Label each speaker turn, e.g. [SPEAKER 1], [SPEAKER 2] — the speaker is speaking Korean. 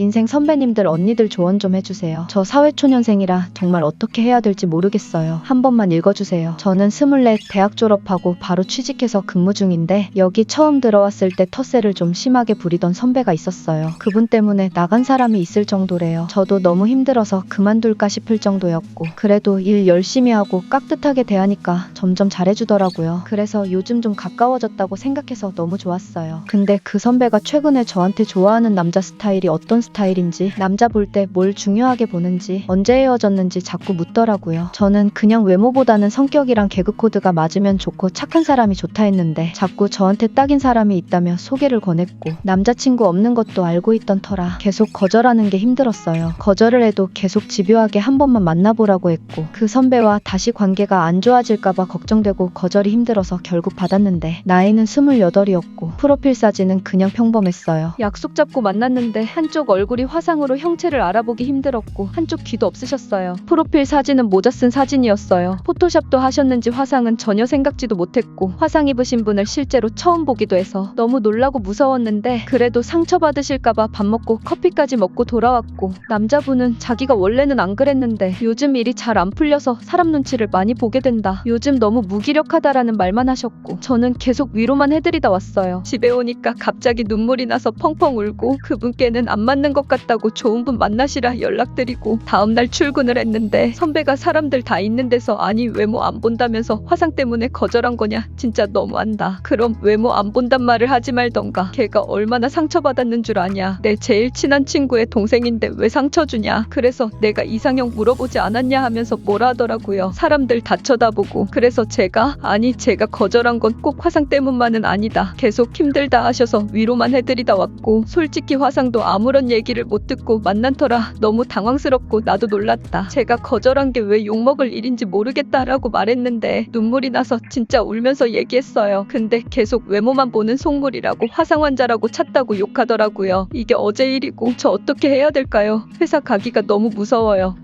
[SPEAKER 1] 인생 선배님들 언니들 조언 좀 해주세요. 저 사회초년생이라 정말 어떻게 해야 될지 모르겠어요. 한 번만 읽어주세요. 저는 스물넷 대학 졸업하고 바로 취직해서 근무 중인데 여기 처음 들어왔을 때 텃세를 좀 심하게 부리던 선배가 있었어요. 그분 때문에 나간 사람이 있을 정도래요. 저도 너무 힘들어서 그만둘까 싶을 정도였고 그래도 일 열심히 하고 깍듯하게 대하니까 점점 잘해주더라고요. 그래서 요즘 좀 가까워졌다고 생각해서 너무 좋았어요. 근데 그 선배가 최근에 저한테 좋아하는 남자 스타일이 어떤 스타일인지 남자 볼 때 뭘 중요하게 보는지 언제 헤어졌는지 자꾸 묻더라고요. 저는 그냥 외모보다는 성격이랑 개그 코드가 맞으면 좋고 착한 사람이 좋다 했는데 자꾸 저한테 딱인 사람이 있다며 소개를 권했고 남자친구 없는 것도 알고 있던 터라 계속 거절하는 게 힘들었어요. 거절을 해도 계속 집요하게 한 번만 만나보라고 했고 그 선배와 다시 관계가 안 좋아질까봐 걱정되고 거절이 힘들어서 결국 받았는데 나이는 28이었고 프로필 사진은 그냥 평범했어요. 약속 잡고 만났는데 한쪽 얼굴 이 화상으로 형체를 알아보기 힘들었고 한쪽 귀도 없으셨어요. 프로필 사진은 모자 쓴 사진이었어요. 포토샵도 하셨는지 화상은 전혀 생각지도 못했고 화상 입으신 분을 실제로 처음 보기도 해서 너무 놀라고 무서웠는데 그래도 상처받으실까봐 밥 먹고 커피까지 먹고 돌아왔고 남자분은 자기가 원래는 안 그랬는데 요즘 일이 잘 안 풀려서 사람 눈치를 많이 보게 된다. 요즘 너무 무기력하다라는 말만 하셨고 저는 계속 위로만 해드리다 왔어요. 집에 오니까 갑자기 눈물이 나서 펑펑 울고 그분께는 안 맞는 것 같다고 좋은 분 만나시라 연락드리고 다음날 출근을 했는데 선배가 사람들 다 있는 데서 아니 외모 안 본다면서 화상 때문에 거절한 거냐 진짜 너무한다. 그럼 외모 안 본단 말을 하지 말던가 걔가 얼마나 상처받았는 줄 아냐 내 제일 친한 친구의 동생인데 왜 상처 주냐 그래서 내가 이상형 물어보지 않았냐 하면서 뭐라 하더라고요. 사람들 다 쳐다보고 그래서 제가 아니 제가 거절한 건 꼭 화상 때문만은 아니다. 계속 힘들다 하셔서 위로만 해드리다 왔고 솔직히 화상도 아무 런 얘기를 못 듣고 만난 터라 너무 당황스럽고 나도 놀랐다. 제가 거절한 게 왜 욕먹을 일인지 모르겠다라고 말했는데 눈물이 나서 진짜 울면서 얘기했어요. 근데 계속 외모만 보는 속물이라고 화상 환자라고 찾다고 욕하더라고요. 이게 어제 일이고 저 어떻게 해야 될까요? 회사 가기가 너무 무서워요.